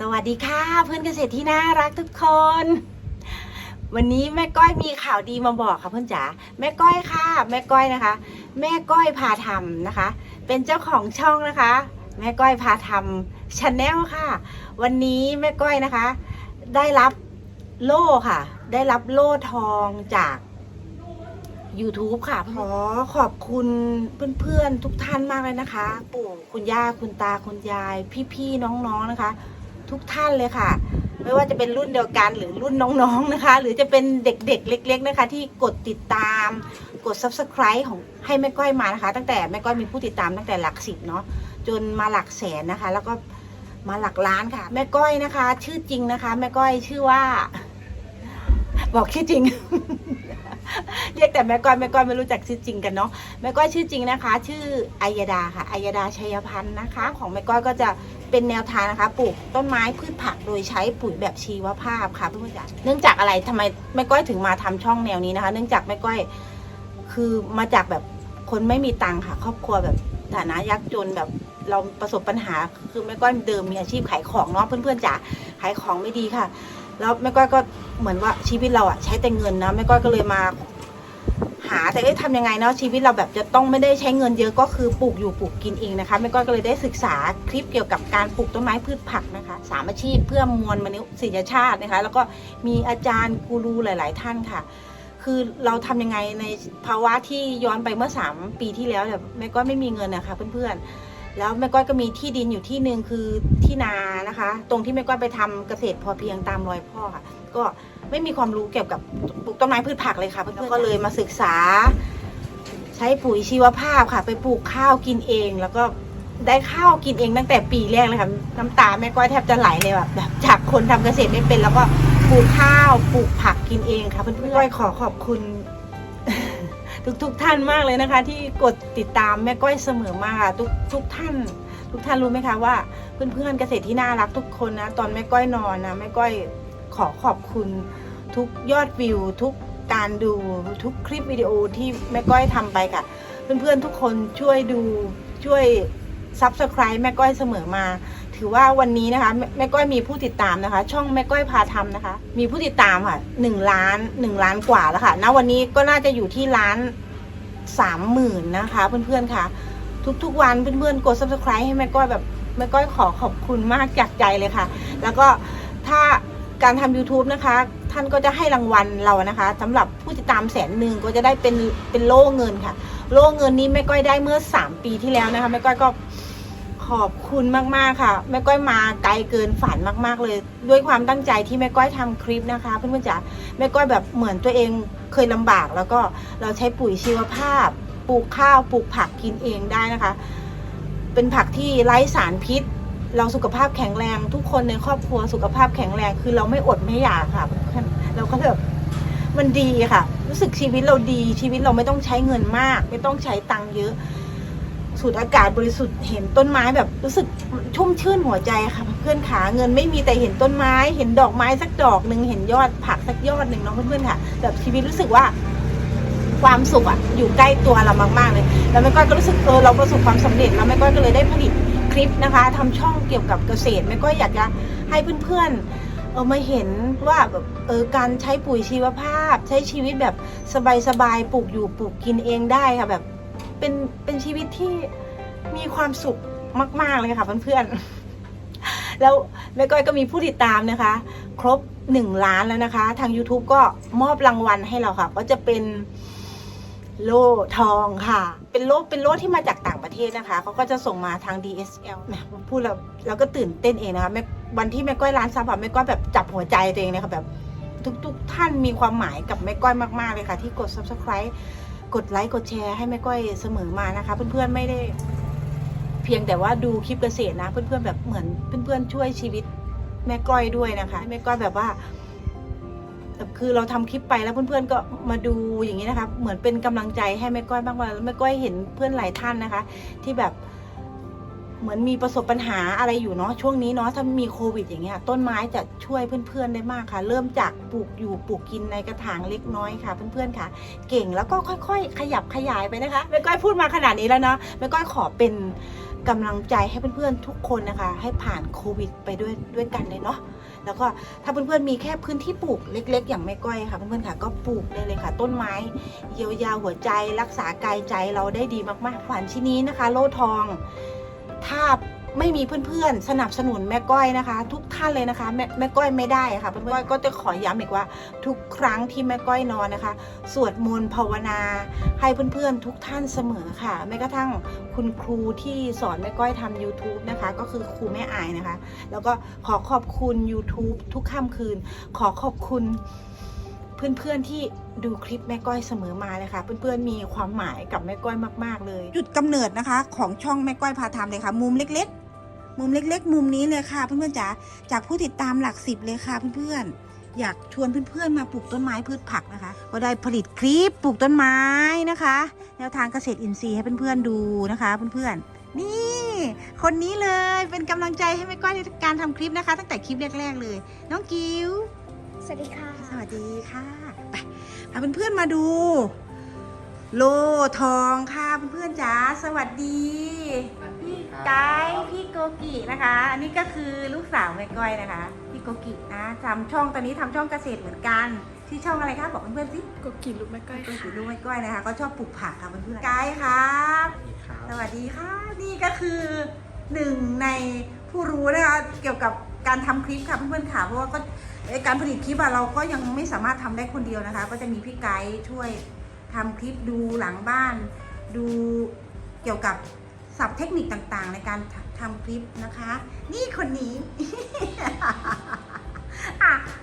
สวัสดีค่ะ เพื่อนเกษตรที่น่ารักทุกคน วันนี้แม่ก้อยมีข่าวดีมาบอกค่ะเพื่อนจ๋าแม่ก้อยค่ะ แม่ก้อยนะคะ แม่ก้อยพาทำนะคะ เป็นเจ้าของช่องนะคะ แม่ก้อยพาทำชาแนลค่ะ วันนี้แม่ก้อยนะคะ ได้รับโล่ค่ะ ได้รับโล่ทองจาก YouTube ค่ะ ขอขอบคุณเพื่อนๆทุกท่านมากเลยนะคะ ปู่คุณย่าคุณตาคุณยาย พี่ๆน้องๆนะคะ ทุกท่านเลยค่ะ ไม่ว่าจะเป็นรุ่นเดียวกันหรือรุ่นน้องๆนะคะ หรือจะเป็นเด็กๆ เล็ก ๆนะคะ ที่กดติดตามกด subscribe ของให้แม่ก้อยมานะคะ ตั้งแต่แม่ก้อยมีผู้ติดตามตั้งแต่หลักสิบเนาะจนมาหลักแสนนะคะ แล้วก็มาหลักล้านค่ะ แม่ก้อยนะคะ ชื่อจริงนะคะ แม่ก้อยชื่อว่า บอกชื่อจริง เรียกแต่แม่ก้อยแม่ก้อยไม่รู้จักชื่อจริงกันเนาะแม่ก้อยชื่อจริงนะคะ ชื่ออัยดาค่ะอัยดาชัยพันธ์นะคะ ของแม่ก้อยก็จะเป็นแนวทางนะคะ ปลูกต้นไม้พืชผักโดยใช้ปุ๋ยแบบชีวภาพค่ะเพื่อนจ๋าเนื่องจากอะไรทำไมแม่ก้อยถึงมาทำช่องแนวนี้นะคะ เนื่องจากแม่ก้อยคือมาจากแบบคนไม่มีตังค์ค่ะ ครอบครัวแบบฐานะยากจนแบบเราประสบปัญหาคือแม่ก้อยเดิมมีอาชีพขายของเนาะเพื่อนๆจ๋าขายของไม่ดีค่ะ แล้วแม่ก้อยก็เหมือนว่าชีวิตเราอะใช้แต่เงินนะแม่ก้อยก็เลยมา หาแต่เอ๊ะทำยังไงเนาะชีวิตเราแบบจะต้องไม่ได้ใช้เงินเยอะก็คือปลูกอยู่ปลูกกินเองนะคะแม่ก้อยก็เลยได้ศึกษาคลิปเกี่ยวกับการปลูกต้นไม้พืชผักนะคะสามอาชีพเพื่อมวลมนุษยชาตินะคะ แล้วก็มีอาจารย์กูรูหลาย ๆ ท่านค่ะคือเราทำยังไงในภาวะที่ย้อนไปเมื่อ 3 ปีที่แล้วแบบแม่ก้อยไม่มีเงินนะคะเพื่อนๆ แล้วแม่ก้อยก็มีที่ดินอยู่ที่หนึ่งคือที่นานะคะ ตรงที่แม่ก้อยไปทำเกษตรพอเพียงตามรอยพ่อค่ะ ก็ไม่มีความรู้เกี่ยวกับปลูกต้นไม้พืชผักเลยค่ะเพื่อนๆก็เลยมาศึกษา ใช้ปุ๋ยชีวภาพค่ะ ไปปลูกข้าวกินเอง แล้วก็ได้ข้าวกินเองตั้งแต่ปีแรกเลยค่ะน้ำตาแม่ก้อยแทบจะไหลเลยแบบแบบจากคนทำเกษตรไม่เป็น แล้วก็ปลูกข้าวปลูกผักกินเองค่ะเพื่อนๆก้อยขอขอบคุณ ทุกๆท่านมากเลยนะคะ ที่กดติดตามแม่ก้อยเสมอมาค่ะทุกทุกท่าน ทุกท่านรู้ไหมคะว่าเพื่อนๆเกษตรที่น่ารักทุกคนนะตอนแม่ก้อยนอนนะแม่ก้อยขอขอบคุณ ทุกยอดวิว ทุกการดูทุกคลิปวิดีโอที่แม่ก้อยทำไปค่ะ เพื่อนๆทุกคนช่วยดูช่วยซับสไคร b e แม่ก้อยเสมอมา ถือว่าวันนี้นะคะแม่แม่ก้อยมีผู้ติดตามนะคะ ช่องแม่ก้อยพาทำนะคะ มีผู้ติดตามค่ะหนึ่งล้านหนึ่งล้านกว่าแล้วค่ะณวันนี้ก็น่าจะอยู่ที่ล้านสามหมื่นนะคะ เพื่อนๆค่ะ ทุกๆวันเพื่อนๆกด subscribe ให้แม่ก้อยแบบแม่ก้อยขอขอบคุณมากจากใจเลยค่ะ แล้วก็ถ้าการทำ YouTube นะคะ ท่านก็จะให้รางวัลเรานะคะสำหรับผู้ติดตามแสนหนึ่งก็จะได้เป็นเป็นโล่เงินค่ะ โล่เงินนี้แม่ก้อยได้เมื่อ 3 ปีที่แล้วนะคะแม่ก้อยก็ ขอบคุณมากๆค่ะแม่ก้อยมาไกลเกินฝันมาก ๆ เลย ด้วยความตั้งใจที่แม่ก้อยทำคลิปนะคะ เพื่อนๆจ๋าแม่ก้อยแบบเหมือนตัวเองเคยลำบาก แล้วก็เราใช้ปุ๋ยชีวภาพปลูกข้าวปลูกผักกินเองได้นะคะ เป็นผักที่ไร้สารพิษ เราสุขภาพแข็งแรง ทุกคนในครอบครัวสุขภาพแข็งแรง คือเราไม่อดไม่อยากค่ะเราก็แบบมันดีค่ะ รู้สึกชีวิตเราดีชีวิตเราไม่ต้องใช้เงินมาก ไม่ต้องใช้ตังค์เยอะ สูดอากาศบริสุทธิ์เห็นต้นไม้แบบรู้สึกชุ่มชื่นหัวใจค่ะเพื่อนขาเงินไม่มีแต่เห็นต้นไม้ เห็นดอกไม้สักดอกหนึ่งเห็นยอดผักสักยอดหนึ่งเนาะเพื่อนๆค่ะแบบชีวิตรู้สึกว่าความสุขอะอยู่ใกล้ตัวเรามากๆเลย แล้วแม่ก้อยก็รู้สึกเออเราประสบความสำเร็จแล้วแม่ก้อยก็เลยได้ผลิตคลิปนะคะทำช่องเกี่ยวกับเกษตรแม่ก้อยอยากจะให้เพื่อนๆเออมาเห็นว่าแบบเออการใช้ปุ๋ยชีวภาพ ใช้ชีวิตแบบสบายๆปลูกอยู่ปลูกกินเองได้ค่ะแบบ เป็นเป็นชีวิตที่มีความสุขมาก ๆ เลยค่ะเพื่อนๆ แล้วแม่ก้อยก็มีผู้ติดตามนะคะ ครบ1ล้านแล้วนะคะ ทาง YouTube ก็มอบรางวัลให้เราค่ะ ก็จะเป็นโล่ทองค่ะ เป็นโล่เป็นโล่ที่มาจากต่างประเทศนะคะเขาก็จะส่งมาทาง DSL แหมพูดแล้วเราก็ตื่นเต้นเองนะคะแม่วันที่แม่ก้อยร้านซับอะแม่ก้อยแบบจับหัวใจตัวเองเลยค่ะแบบทุกๆท่านมีความหมายกับแม่ก้อยมากๆเลยค่ะ ที่กด subscribe กดไลค์กดแชร์ให้แม่ก้อยเสมอมานะคะ เพื่อนๆไม่ได้ เพียงแต่ว่าดูคลิปเกษตรนะ เพื่อนๆแบบเหมือนเพื่อนๆช่วยชีวิต แม่ก้อยด้วยนะคะแม่ก้อยแบบว่าคือเราทำคลิปไปแล้วเพื่อนๆก็มาดูอย่างนี้นะคะ เหมือนเป็นกำลังใจให้แม่ก้อยบ้างว่าแม่ก้อยเห็นเพื่อนหลายท่านนะคะ ที่แบบ เหมือนมีประสบปัญหาอะไรอยู่เนาะช่วงนี้เนาะถ้ามีโควิดอย่างเงี้ยต้นไม้จะช่วยเพื่อนๆได้มากค่ะ เริ่มจากปลูกอยู่ปลูกกินในกระถางเล็กน้อยค่ะ เพื่อนๆค่ะ เก่งแล้วก็ค่อย ๆ ขยับขยายไปนะคะแม่ก้อยพูดมาขนาดนี้แล้วเนาะแม่ก้อยขอเป็นกำลังใจให้เพื่อนๆทุกคนนะคะ ให้ผ่านโควิดไปด้วยด้วยกันเลยเนาะแล้วก็ถ้าเพื่อนๆมีแค่พื้นที่ปลูกเล็ก ๆ อย่างแม่ก้อยค่ะเพื่อนๆค่ะ ก็ปลูกได้เลยค่ะ ต้นไม้เยียวยาหัวใจ รักษากายใจเราได้ดีมากๆฝันชิ้นนี้นะคะ โล่ทอง ถ้าไม่มีเพื่อนๆ สนับสนุนแม่ก้อยนะคะ ทุกท่านเลยนะคะ แม่แม่ก้อยไม่ได้ค่ะเพื่อนๆก้อยก็จะขอย้ำอีกว่า ทุกครั้งที่แม่ก้อยนอนนะคะ สวดมนต์ภาวนา ให้เพื่อนๆ ทุกท่านเสมอค่ะแม้กระทั่งคุณครูที่สอนแม่ก้อยทำ YouTube นะคะ ก็คือครูแม่อายนะคะ แล้วก็ขอขอบคุณ YouTube ทุกค่ำคืน ขอขอบคุณ เพื่อนๆที่ดูคลิปแม่ก้อยเสมอมาเลยค่ะ เพื่อนๆมีความหมายกับแม่ก้อยมาก ๆ เลย จุดกำเนิดนะคะ ของช่องแม่ก้อยพาทำเลยค่ะ มุมเล็ก ๆ มุมเล็ก ๆ มุมนี้เลยค่ะ เพื่อนๆจ๋าจากผู้ติดตามหลักสิบเลยค่ะเพื่อนๆอยากชวนเพื่อนๆมาปลูกต้นไม้พืชผักนะคะ ก็ได้ผลิตคลิปปลูกต้นไม้นะคะแนวทางเกษตรอินทรีย์ให้เพื่อนๆดูนะคะ เพื่อนๆนี่ คนนี้เลยเป็นกำลังใจให้แม่ก้อยในการทำคลิปนะคะ ตั้งแต่คลิปแรก ๆ เลย น้องกิว วัสดีค่ะ สวัสดีค่ะไปพาเพื่อนๆมาดู โลทองค่ะเพื่อนๆจ๋าสวัสดีพี่ไกด์พี่โกกินะคะ อันนี้ก็คือลูกสาวแม่ก้อยนะคะพี่โกกินะทำช่องตอนนี้ทำช่องเกษตรเหมือนกันที่ช่องอะไรคะบอกเพื่อนๆสิก็กินลูกแม่ก้อยโกค่ะกิลูกแม่ก้อยนะคะ ก็ชอบปลูกผักค่ะเพื่อนๆไกด์ครับสวัสดีค่ะนี่ก็คือหนึ่งในผู้รู้นะคะเกี่ยวกับการทำคลิปค่ะเพื่อนๆค่ะเพราะว่าก็เอ่อ การผลิตคลิปอะเราก็ยังไม่สามารถทำได้คนเดียวนะคะ ก็จะมีพี่ไกด์ช่วยทำคลิปดูหลังบ้าน ดูเกี่ยวกับศัพท์เทคนิคต่างๆ ในการททำคลิปนะคะ นี่คนนี้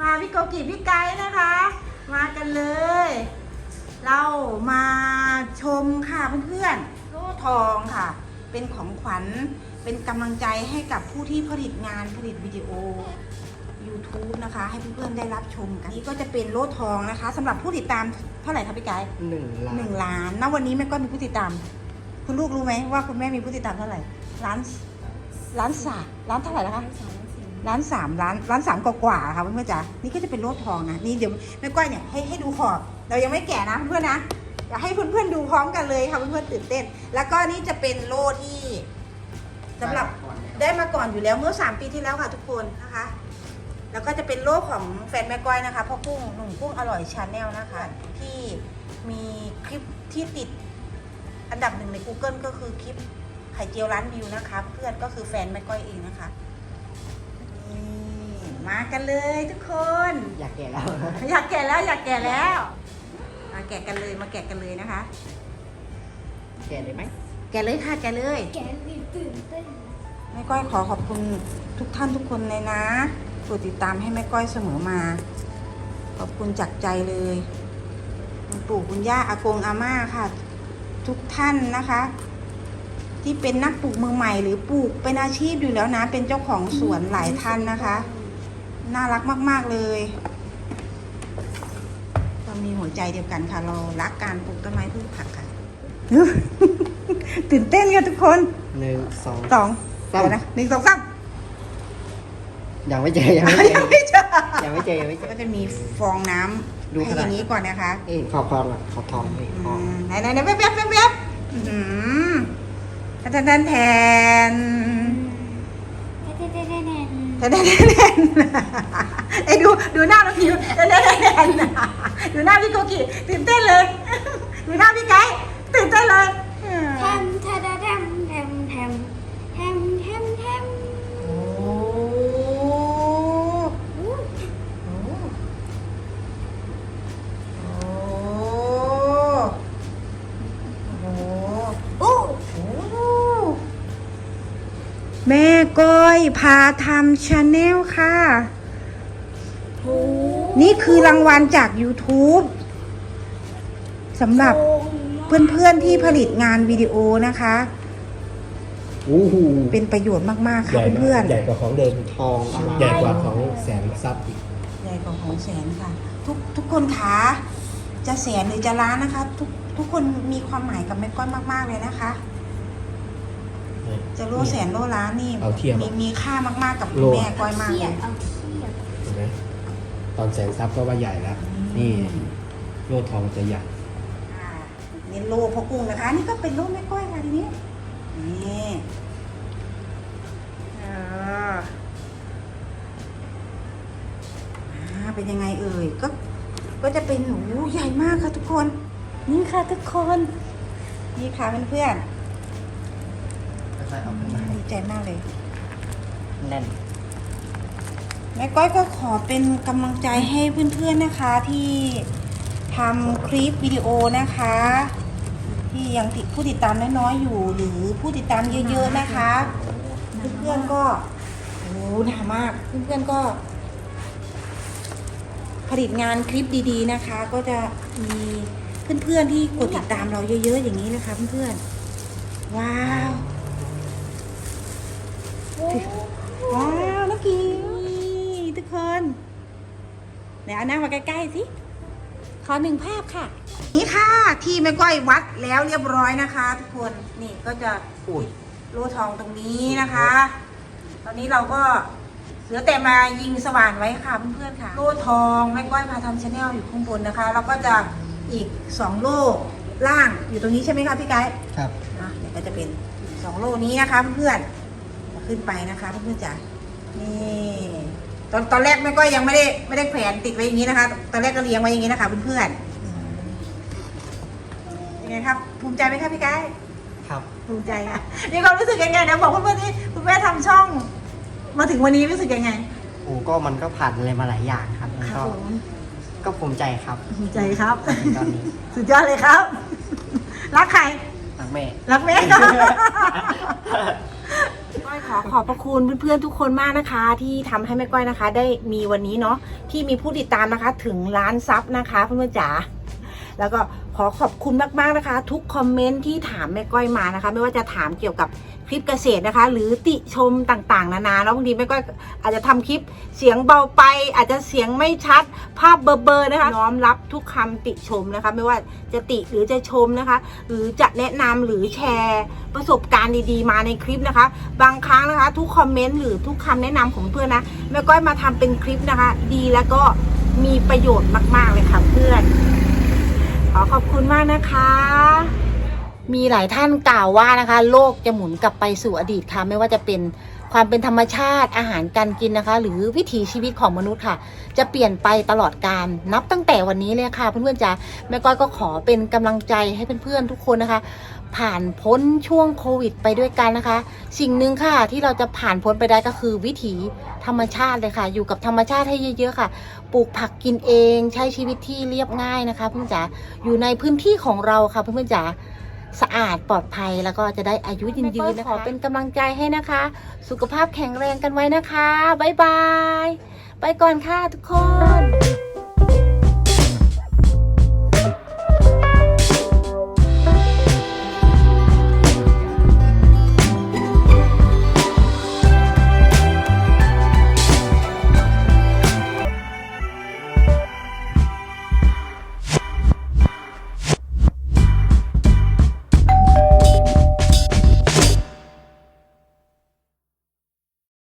มาพี่โกกิพี่ไกด์นะคะ มากันเลย เรามาชมค่ะเพื่อนๆโล่ทองค่ะ เป็นของขวัญเป็นกำลังใจให้กับผู้ที่ผลิตงานผลิตวิดีโอ YouTube นะคะ ให้เพื่อนๆได้รับชมกันนี่ก็จะเป็นโล่ทองนะคะสำหรับผู้ติดตามเท่าไหร่คะพี่ไกด์หนึ่งล้าหนนึ่งล้านณวันนี้แม่ก็มีผู้ติดตาม คุณลูกรู้ไหมว่าคุณแม่มีผู้ติดตามเท่าไหร่ล้านล้านสามล้านเท่าไหร่แล้วคะล้านสามล้านล้านสามกว่าๆค่ะเพื่อนๆจ๋านี่ก็จะเป็นโลดทองนะนี่เดี๋ยวแม่ก้อยเนี่ยให้ให้ดูขอบเรายังไม่แก่นะเพื่อนๆนะอยากให้เพื่อนๆดูพร้อมกันเลยค่ะเพื่อนๆตื่นเต้น แล้วก็นี่จะเป็นโลที่สำหรับได้มาก่อนอยู่แล้วเมื่อสามปีที่แล้วค่ะทุกคนนะคะ แล้วก็จะเป็นโลของแฟนแม่ก้อยนะคะพ่อกุ้งหนุ่มกุ้งอร่อยชาแนลนะคะ ที่มีคลิปที่ติดอันดับหนึ่งใน Google ก็คือคลิปไข่เจียวร้านวิวนะคะ เพื่อนก็คือแฟนแม่ก้อยเองนะคะนี่มากันเลยทุกคน อยากแก่แล้ว อยากแก่แล้วอยากแก่แล้วมาแกะกันเลยมาแกะกันเลยนะคะ แก่เลยไหมแกะเลยค่ะแกะเลย แกตื่นตื่นเต้น แม่ก้อยขอขอบคุณทุกท่านทุกคนเลยนะ กดติดตามให้แม่ก้อยเสมอมา ขอบคุณจากใจเลยคุณปู่คุณย่าอากงอาม่าค่ะ ทุกท่านนะคะ ที่เป็นนักปลูกมือใหม่หรือปลูกเป็นอาชีพอยู่แล้วนะ เป็นเจ้าของสวนหลายท่านนะคะ น่ารักมาก ๆเลยเรามีหัวใจเดียวกันค่ะ เรารักการปลูกต้นไม้พืชผักค่ะ ตื่นเต้นกันทุกคนหนึ่งสองสองสามเดี๋ยวนะหนึ่งสองสาม ยังไม่เจอยังไม่เจยังอไม่เจอยังไม่เจอยังไม่เจอ ก็จะมีฟองน้ำดูให้ขอนาด ย่างนี้ก่อนนะคะเอ้ยขอบทองอะขอบทองนี่อืทองมไหนไหนไหนแวบแวบแวบแวบอื้อหือแทนแทนแทนเต้นเต้นเต้นเต้นแทนแทนแทนแทนไอ้ยดูดูหน้าน้องคิวแทนแทนแทนแทนดูหน้าพี่โกกิตื่นเต้นเลย ดูหน้าพี่ไก่ตื่นเต้นเลย พาทำชาแนลค่ะ นี่คือรางวัลจาก YouTube สำหรับเพื่อนๆที่ผลิตงานวิดีโอนะคะ โอ้โหเป็นประโยชน์มากๆใหญ่ค่ะเพื่อนใหญ่กว่าของเดิมทองอร่อยใหญ่กว่าของแสนซับอีกๆใหญ่กว่าของแสนค่ะ ทุกทุกคนขาจะแสนหรือจะล้านนะคะ ทุกทุกคนมีความหมายกับแม่ก้อยมาก ๆ เลยนะคะ จะโลแสนโลล้านนี่เอาเทียบมีอะมีค่ามากๆกับโล แม่ก้อยมากเทีเลยยบเอาเทียบเห็นไหมตอนแสนซับก็ว่าใหญ่แล้ว นี่โลทองจะใหญ่ อ่านี่โลพ่อกุ้งนะคะ นี่ก็เป็นโลแม่ก้อยค่ะทีนี้นี่อออ่าเป็นยังไงเอ่ยก็ก็จะเป็นหนูใหญ่มากค่ะทุกคน นี่ค่ะทุกคน นี่ค่ะเพื่อนค่ อยๆเอาขึ้นมาๆดีใจมากเลย แน่น แม่ก้อยก็ขอเป็นกำลังใจให้เพื่อนๆนะคะที่ทำคลิปวิดีโอนะคะ ที่ยังติดผู้ติดตามน้อยๆอยู่ หรือผู้ติดตามเยอะๆนะคะ เพื่อนๆก็โอ้โหหนามากเพื่อนๆก็ ผลิตงานคลิปดีๆนะคะ ก็จะมีเพื่อนๆที่กดติดตามเราเยอะๆอย่างนี้นะคะเพื่อนๆว้าว ว้าวน้องกีทุกคนเดี๋ยวเอาหน้ามาใกล้ๆสิขอหนึ่งภาพค่ะ นี่ค่ะที่แม่ก้อยวัดแล้วเรียบร้อยนะคะ ทุกคนนี่ก็จะอุ้ยโล่ทองตรงนี้นะคะ ตอนนี้เราก็เหลือแต่มายิงสว่านไว้ค่ะเพื่อนๆค่ะ โล่ทองแม่ก้อยพาทำชาแนลอยู่ข้างบนนะคะแล้วก็จะอีกสองโล่ล่างอยู่ตรงนี้ใช่ไหมคะพี่ไกด์ครับอะเดี๋ยวก็จะเป็นสองโล่นี้นะคะเพื่อนๆจะ ขึ้นไปนะคะเพื่อนๆจ๋านี่ตอนตอนแรกแม่ก้อยยังไม่ได้ไม่ได้แขวนติดไว้อย่างนี้นะคะ ตอนแรกก็เลี้ยงไว้อย่างนี้นะคะเพื่อนๆยังไงครับ ภูมิใจไหมคะพี่ไกด์ครับภูมิใจค่ะมีความรู้สึกยังไงนะบอกเพื่อนๆที่คุณแม่ทำช่อง มาถึงวันนี้รู้สึกยังไงโอ้ก็มันก็ผ่านอะไรมาหลายอย่างครับมันก็ก็ภูมิใจครับภูมิใจครับตอนนี้สุดยอดเลยครับ รักใครรักแม่รักแม่ก้ อยขอขอบพระคุณเพื่อนๆทุกคนมากนะคะ ที่ทำให้แม่ก้อยนะคะ ได้มีวันนี้เนาะที่มีผู้ติดตามนะคะถึงล้านซับนะคะเพื่อนๆจ๋าแล้วก็ขอขอบคุณมากๆนะคะ ทุกคอมเมนต์ที่ถามแม่ก้อยมานะคะ ไม่ว่าจะถามเกี่ยวกับ คลิปเกษตรนะคะ หรือติชมต่างๆ นานาแล้วบางทีแม่ก้อาจจะทำคลิปเสียงเบาไป อาจจะเสียงไม่ชัด ภาพเบลอๆนะคะน้อมรับทุกคำติชมนะคะ ไม่ว่าจะติหรือจะชมนะคะ หรือจะแนะนำหรือแชร์ประสบการณ์ดีๆ มาในคลิปนะคะ บางครั้งนะคะ ทุกคอมเมนต์หรือทุกคำแนะนำของเพื่อนนะแม่ก้อยมาทำเป็นคลิปนะคะ ดีแล้วก็มีประโยชน์มาก ๆ เลยค่ะเพื่อน ขอขอบคุณมากนะคะ มีหลายท่านกล่าวว่านะคะ โลกจะหมุนกลับไปสู่อดีตค่ะ ไม่ว่าจะเป็นความเป็นธรรมชาติอาหารการกินนะคะ หรือวิถีชีวิตของมนุษย์ค่ะ จะเปลี่ยนไปตลอดการนับตั้งแต่วันนี้เลยค่ะเพื่อนๆจ๋าแม่ก้อยก็ขอเป็นกำลังใจให้เพื่อนๆทุกคนนะคะ ผ่านพ้นช่วงโควิด ไปด้วยกันนะคะ สิ่งหนึ่งค่ะที่เราจะผ่านพ้นไปได้ก็คือวิถีธรรมชาติเลยค่ะ อยู่กับธรรมชาติให้เยอะๆค่ะ ปลูกผักกินเอง ใช้ชีวิตที่เรียบง่ายนะคะ เพื่อนจ๋าอยู่ในพื้นที่ของเราค่ะเพื่อนๆจ๋า สะอาดปลอดภัยแล้วก็จะได้อายุยืนยืนนะคะขอเป็นกำลังใจให้นะคะ สุขภาพแข็งแรงกันไว้นะคะ บ๊ายบาย ไปก่อนค่ะทุกคน